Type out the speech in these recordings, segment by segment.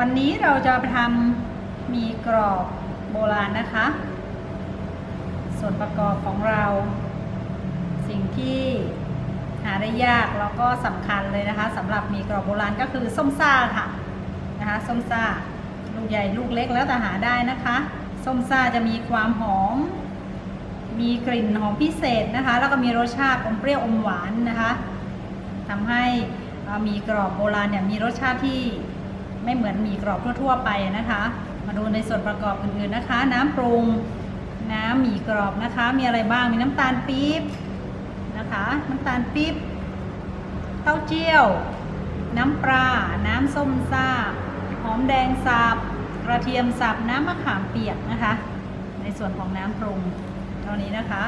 วันนี้เราจะไปทำมีกรอบโบราณนะคะ ส่วนประกอบของเรา สิ่งที่หาได้ยากแล้วก็สำคัญเลยนะคะสำหรับมีกรอบโบราณก็คือส้มซ่าค่ะนะคะส้มซ่าลูกใหญ่ลูกเล็กแล้วแต่หาได้นะคะ ส้มซ่าจะมีความหอม มีกลิ่นหอมพิเศษนะคะ แล้วก็มีรสชาติอมเปรี้ยวอมหวานนะคะทำให้มีกรอบโบราณเนี่ยมีรสชาติที่ ไม่เหมือนหมี่กรอบทั่วๆไปนะคะ มาดูในส่วนประกอบอื่นๆนะคะ น้ำปรุงน้ำหมี่กรอบนะคะ มีอะไรบ้างมีน้ำตาลปี๊บนะคะน้ำตาลปี๊บเต้าเจี้ยว น้ำปลาน้ำส้มซ่าหอมแดงสับกระเทียมสับน้ำมะขามเปียกนะคะ ในส่วนของน้ำปรุงเท่านี้นะคะ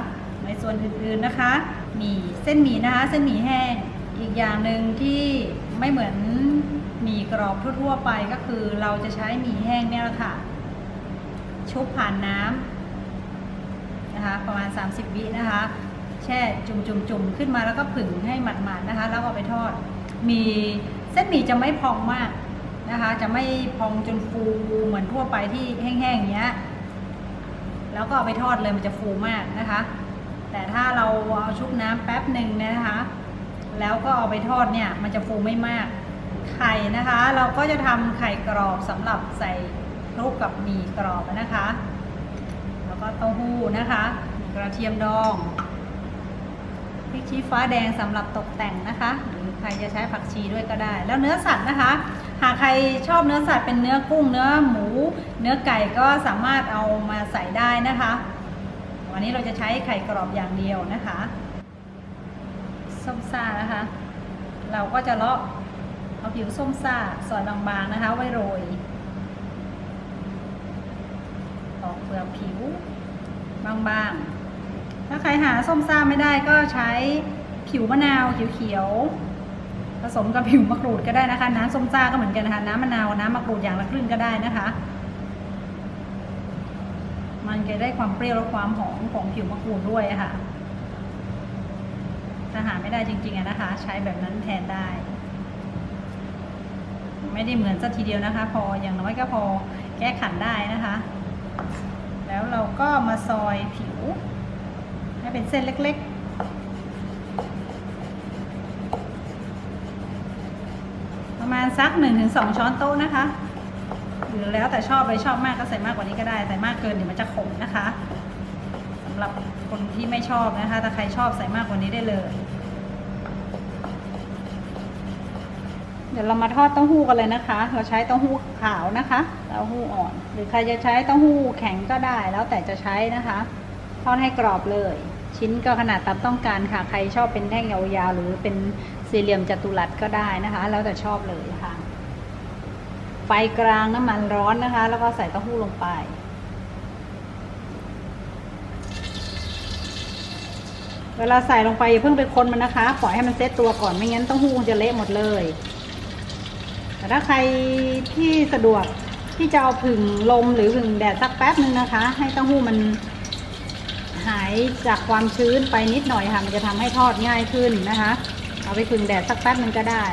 ในส่วนอื่นๆนะคะ มีเส้นหมี่นะคะ เส้นหมี่แห้ง อีกอย่างหนึ่งที่ไม่เหมือน มี่กรอบทั่วๆไปก็คือเราจะใช้หมี่แห้งเนี่ยแหละค่ะ ชุบผ่านน้ำนะคะ ประมาณ 30 วินะคะ แช่จุ่มจุ่มจุ่มขึ้นมาแล้วก็ผึ่งให้หมาดๆนะคะ แล้วเอาไปทอด มีเส้นหมี่จะไม่พองมากนะคะ จะไม่พองจนฟูเหมือนทั่วไปที่แห้งๆอย่างเงี้ยแล้วก็เอาไปทอดเลยมันจะฟูมากนะคะ แต่ถ้าเราเอาชุบน้ำแป๊บหนึ่งนะคะ แล้วก็เอาไปทอดเนี่ยมันจะฟูไม่มาก ไข่นะคะ เราก็จะทำไข่กรอบสำหรับใส่คลุกกับหมี่กรอบนะคะ แล้วก็เต้าหู้นะคะ กระเทียมดองพริกชี้ฟ้าแดงสำหรับตกแต่งนะคะ หรือใครจะใช้ผักชีด้วยก็ได้ แล้วเนื้อสัตว์นะคะ หากใครชอบเนื้อสัตว์เป็นเนื้อกุ้งเนื้อหมู เนื้อไก่ก็สามารถเอามาใส่ได้นะคะ วันนี้เราจะใช้ไข่กรอบอย่างเดียวนะคะส้มซ่านะคะ เราก็จะเลาะ เอาผิวส้มซ่าซอยบางๆนะคะ ไว้โรยปอกเปลือกผิวบางๆ ถ้าใครหาส้มซ่าไม่ได้ก็ใช้ผิวมะนาวเขียวๆผสมกับผิวมะกรูดก็ได้นะคะ น้ำส้มซ่าก็เหมือนกันนะคะ น้ำมะนาวน้ำมะกรูดอย่างละครึ่งก็ได้นะคะ มันจะได้ความเปรี้ยวและความหอมของผิวมะกรูดด้วยะค่ะถ้าหาไม่ได้จริงๆนะคะ ใช้แบบนั้นแทนได้ ไม่ได้เหมือนสักทีเดียวนะคะ พออย่างน้อยก็พอแก้ขันได้นะคะ แล้วเราก็มาซอยผิว ให้เป็นเส้นเล็ก ๆประมาณสัก 1-2 ช้อนโต๊ะนะคะ หรือแล้วแต่ชอบเลยชอบมากก็ใส่มากกว่านี้ก็ได้แต่มากเกินเดี๋ยวมันจะขมนะคะสำหรับคนที่ไม่ชอบนะคะ ถ้าใครชอบใส่มากกว่านี้ได้เลย ดี๋ยวเรามาทอดเต้าหู้กันเลยนะคะ เราใช้เต้าหู้ขาวนะคะ เต้าหู้อ่อน หรือใครจะใช้เต้าหู้แข็งก็ได้ แล้วแต่จะใช้นะคะ ทอดให้กรอบเลย ชิ้นก็ขนาดตามต้องการค่ะ ใครชอบเป็นแท่งยาวๆหรือเป็นสี่เหลี่ยมจัตุรัสก็ได้นะคะ แล้วแต่ชอบเลยค่ะ ไฟกลางน้ำมันร้อนนะคะ แล้วก็ใส่เต้าหู้ลงไปเวลาใส่ลงไปอย่าเพิ่งไปคนมันนะคะ ปล่อยให้มันเซตตัวก่อนไม่งั้นเต้าหู้จะเละหมดเลย แต่ถ้าใครที่สะดวกที่จะเอาผึ่งลมหรือผึ่งแดดสักแป๊บนึงนะคะ ให้เต้าหู้มันหายจากความชื้นไปนิดหน่อยค่ะมันจะทำให้ทอดง่ายขึ้นนะคะ เอาไปผึ่งแดดสักแป๊บนึงก็ได้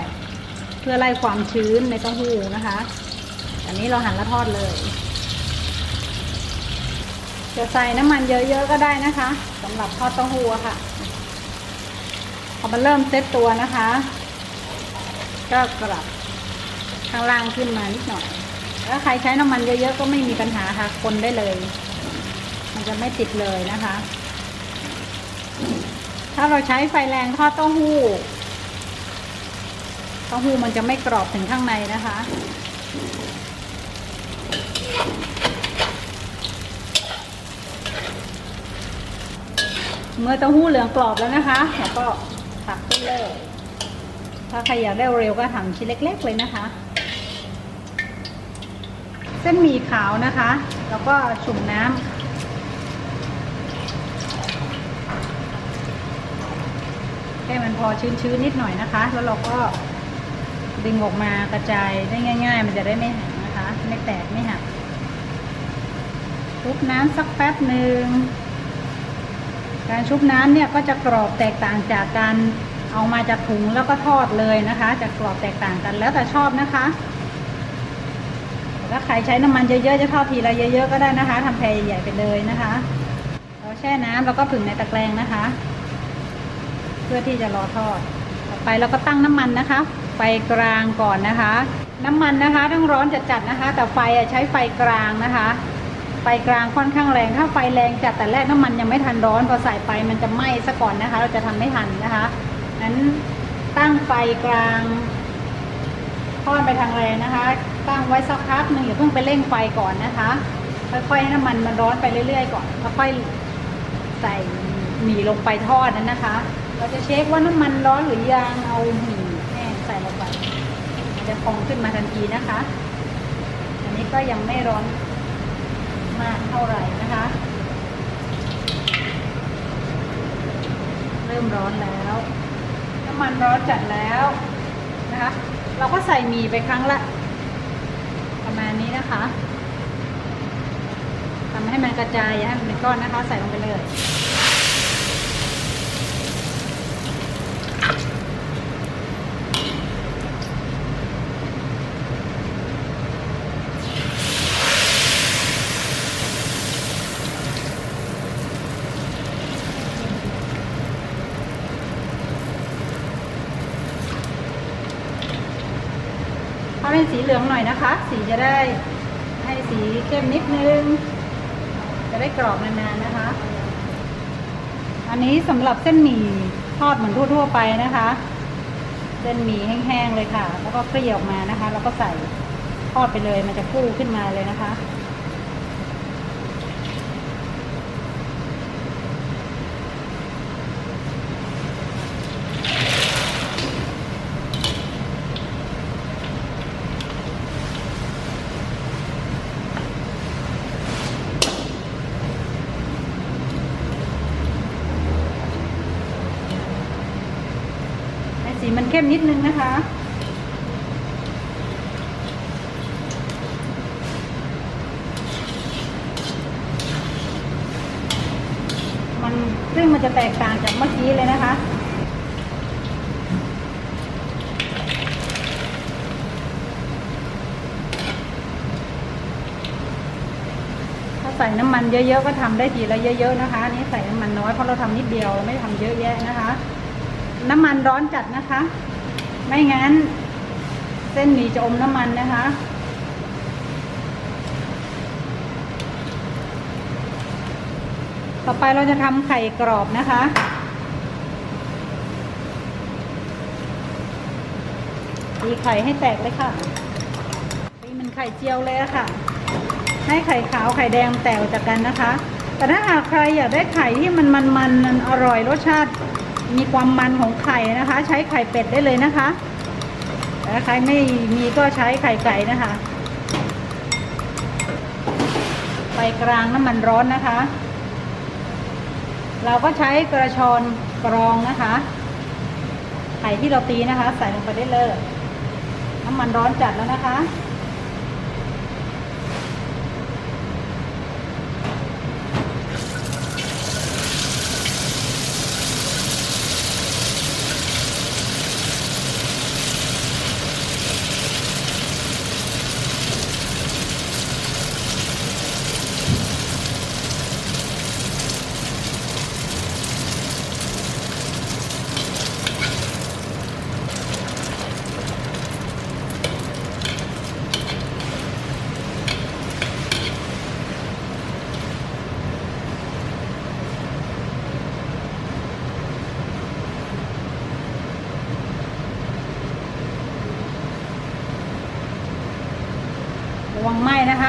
เพื่อไล่ความชื้นในเต้าหู้นะคะ อันนี้เราหั่นแล้วทอดเลย จะใส่น้ำมันเยอะๆก็ได้นะคะสำหรับทอดเต้าหู้ค่ะพอมันเริ่มเซตตัวนะคะ ก็กลับ ข้างล่างขึ้นมานิดหน่อยถ้าใครใช้น้ำมันเยอะๆก็ไม่มีปัญหาค่ะคนได้เลย มันจะไม่ติดเลยนะคะ ถ้าเราใช้ไฟแรงทอดเต้าหู้เต้าหู้มันจะไม่กรอบถึงข้างในนะคะเมื่อเต้าหู้เหลืองกรอบแล้วนะคะแล้วก็ตักขึ้นเลย ถ้าใครอยากได้เร็วก็ทำชิ้นเล็ก ๆ เลยนะคะ เส้นหมี่ขาวนะคะ แล้วก็จุ่มน้ำให้มันพอชื้นๆนิดหน่อยนะคะ แล้วเราก็ดึงออกมากระจายได้ง่าย ๆ มันจะได้ไม่หักนะคะ ไม่แตกไม่หักคลุกน้ำสักแป๊บหนึ่ง การชุบน้ำเนี่ยก็จะกรอบแตกต่างจากการเอามาจากถุงแล้วก็ทอดเลยนะคะ จะกรอบแตกต่างกันแล้วแต่ชอบนะคะ ถ้าใครใช้น้ำมันเยอะๆจะทอดทีละเยอะๆก็ได้นะคะทำแพรใหญ่ๆไปเลยนะคะเราแช่น้ำแล้วก็ผึ่งในตะแกรงนะคะ เพื่อที่จะรอทอด ต่อไปเราก็ตั้งน้ำมันนะคะ ไฟกลางก่อนนะคะ น้ำมันนะคะต้องร้อนจัดๆนะคะ แต่ไฟอะใช้ไฟกลางนะคะไฟกลางค่อนข้างแรง ถ้าไฟแรงจัดแต่แรกน้ำมันยังไม่ทันร้อนพอใส่ไปมันจะไหม้ซะก่อนนะคะ เราจะทำไม่ทันนะคะนั้นตั้งไฟกลางทอดไปทางแรงนะคะ ตั้งไว้สักพักหนึ่งอย่าเพิ่งไปเร่งไฟก่อนนะคะ ค่อยๆให้น้ำมันมันร้อนไปเรื่อยๆก่อนแล้วค่อยใส่หมี่ลงไปทอดนั้นนะคะ เราจะเช็คว่าน้ำมันร้อนหรือยังเอาหมี่แห้งใส่ลงไปจะพองขึ้นมาทันทีนะคะ อันนี้ก็ยังไม่ร้อนมากเท่าไหร่นะคะ เริ่มร้อนแล้ว น้ำมันร้อนจัดแล้วนะคะ เราก็ใส่หมี่ไปครั้งละ ประมาณนี้นะคะทำให้มันกระจายอย่าให้มันเป็นก้อนนะคะ ใส่ลงไปเลย เป็นสีเหลืองหน่อยนะคะ สีจะได้ให้สีเข้มนิดนึง จะได้กรอบนานๆนะคะ อันนี้สำหรับเส้นหมี่ทอดเหมือนทั่วๆไปนะคะ เส้นหมี่แห้งๆเลยค่ะ แล้วก็เกลี่ยออกมานะคะ แล้วก็ใส่ทอดไปเลยมันจะฟูขึ้นมาเลยนะคะ สีมันเข้มนิดนึงนะคะ มันซึ่งมันจะแตกต่างจากเมื่อกี้เลยนะคะถ้าใส่น้ำมันเยอะๆ ก็ทำได้ทีละเยอะ ๆ นะคะอันนี้ใส่น้ำมันน้อยเพราะเราทำนิดเดียวเราไม่ทำเยอะแยะนะคะ น้ำมันร้อนจัดนะคะ ไม่งั้น เส้นหมี่จะอมน้ำมันนะคะ ต่อไปเราจะทำไข่กรอบนะคะตีไข่ให้แตกเลยค่ะตีมันไข่เจียวเลยค่ะ ให้ไข่ขาวไข่แดงแตกออกจากกันนะคะ แต่ถ้าหากใครอยากได้ไข่ที่มันมันมันอร่อยรสชาติ มีความมันของไข่นะคะ ใช้ไข่เป็ดได้เลยนะคะแต่ใครไม่มีก็ใช้ไข่ไก่นะคะไฟกลางน้ำมันร้อนนะคะ เราก็ใช้กระชอนกรองนะคะ ไข่ที่เราตีนะคะ ใส่ลงไปได้เลย น้ำมันร้อนจัดแล้วนะคะ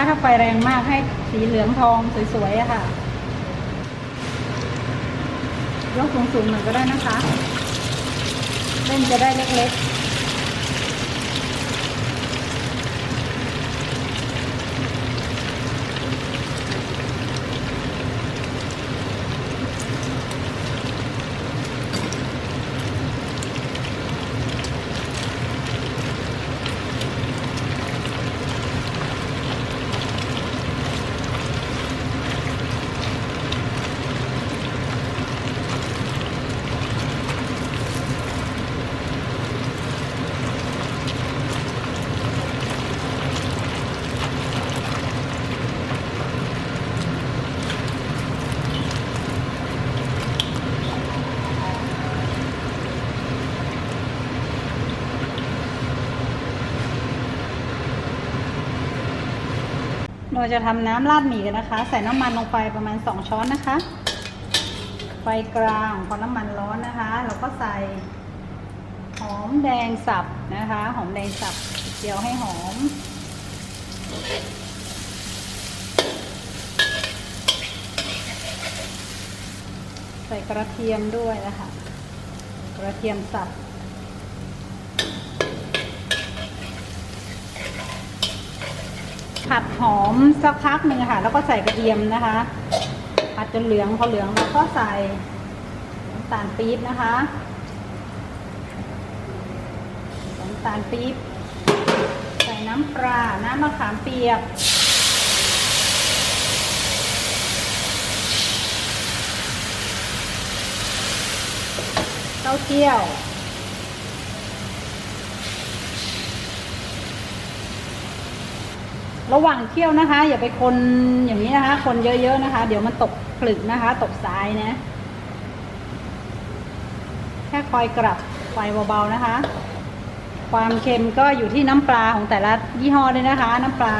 ถ้าไฟแรงมากให้สีเหลืองทองสวยๆอะค่ะ ยกสูงๆหน่อยก็ได้นะคะ เล่นจะได้เล็กๆ เราจะทำน้ำราดหมี่กันนะคะ ใส่น้ำมันลงไปประมาณ 2 ช้อนนะคะ ไฟกลางพอน้ำมันร้อนนะคะ เราก็ใส่หอมแดงสับนะคะ หอมแดงสับเจียวให้หอม ใส่กระเทียมด้วยนะคะ กระเทียมสับ ผัดหอมสักพักหนึ่งค่ะ แล้วก็ใส่กระเทียมนะคะผัดจนเหลืองพอเหลืองแล้วก็ใส่น้ำตาลปี๊บนะคะน้ำตาลปี๊บใส่น้ำปลาน้ำมะขามเปียกเต้าเจี้ยว ระหว่างเคี่ยวนะคะ อย่าไปคนอย่างนี้นะคะ คนเยอะๆนะคะ เดี๋ยวมันตกผลึกนะคะ ตกทรายนะ แค่คอยกลับไฟเบาๆนะคะ ความเค็มก็อยู่ที่น้ำปลาของแต่ละยี่ห้อด้วยนะคะ น้ำปลา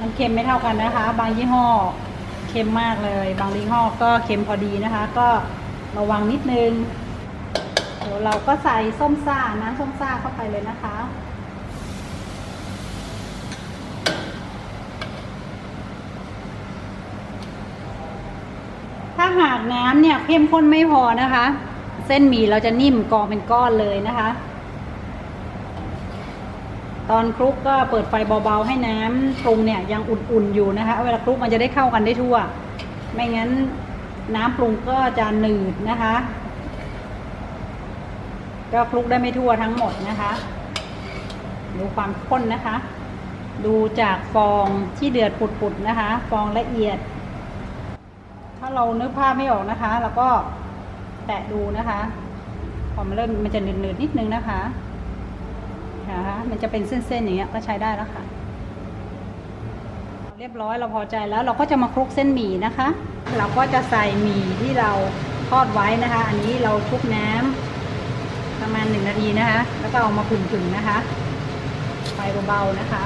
น้ำเค็มไม่เท่ากันนะคะ บางยี่ห้อเค็มมากเลย บางยี่ห้อก็เค็มพอดีนะคะ ก็ระวังนิดนึงเดี๋ยวเราก็ใส่ส้มซ่าน้ำส้มซ่าเข้าไปเลยนะคะากน้ำเนี่ยเข้มข้นไม่พอนะคะ เส้นหมี่เราจะนิ่มกองเป็นก้อนเลยนะคะ ตอนคลุกก็เปิดไฟเบาๆให้น้ำปรุงเนี่ยยังอุ่นๆอยู่นะคะ เวลาคลุกมันจะได้เข้ากันได้ทั่ว ไม่งั้นน้ำปรุงก็จะหนืดนะคะ ก็คลุกได้ไม่ทั่วทั้งหมดนะคะ ดูความข้นนะคะ ดูจากฟองที่เดือดปุดๆนะคะ ฟองละเอียด ถ้าเรานึกภาพไม่ออกนะคะเราก็แตะดูนะคะพอมันเริ่มมันจะหนืดๆนิดนึงนะคะนะคะมันจะเป็นเส้นๆอย่างเงี้ยก็ใช้ได้แล้วค่ะ เรียบร้อยเราพอใจแล้วเราก็จะมาคลุกเส้นหมี่นะคะ เราก็จะใส่หมี่ที่เราทอดไว้นะคะ อันนี้เราคลุกน้ำประมาณหนึ่งนาทีนะคะ แล้วก็เอามาผึ่งๆนะคะ ไฟเบาๆนะคะ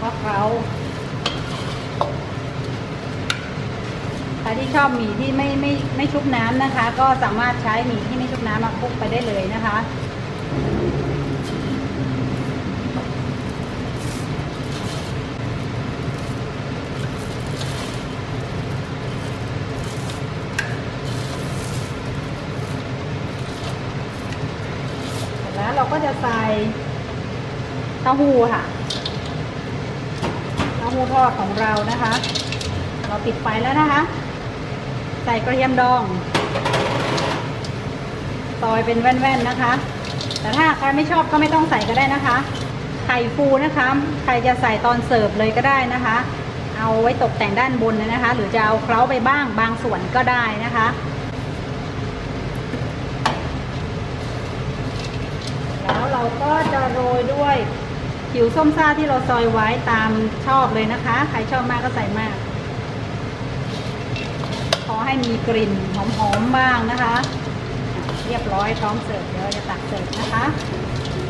แล้วก็เคล้าใครที่ชอบหมี่ที่ไม่ไม่ไม่ชุบน้ำนะคะ ก็สามารถใช้หมี่ที่ไม่ชุบน้ำมาคลุกไปได้เลยนะคะเสร็จแล้วเราก็จะใส่เต้าหู้ค่ะ ทอดของเรานะคะ เราปิดไฟแล้วนะคะ ใส่กระเทียมดองซอยเป็นแว่นๆนะคะ แต่ถ้าใครไม่ชอบก็ไม่ต้องใส่ก็ได้นะคะ ไข่ฟูนะคะ ใครจะใส่ตอนเสิร์ฟเลยก็ได้นะคะ เอาไว้ตกแต่งด้านบนนะคะ หรือจะเอาเคล้าไปบ้างบางส่วนก็ได้นะคะแล้วเราก็จะโรยด้วย ผิวส้มซ่าที่เราซอยไว้ตามชอบเลยนะคะ ใครชอบมากก็ใส่มาก ขอให้มีกลิ่นหอมๆบ้างนะคะ เรียบร้อยพร้อมเสิร์ฟเดี๋ยวจะตักเสิร์ฟนะคะ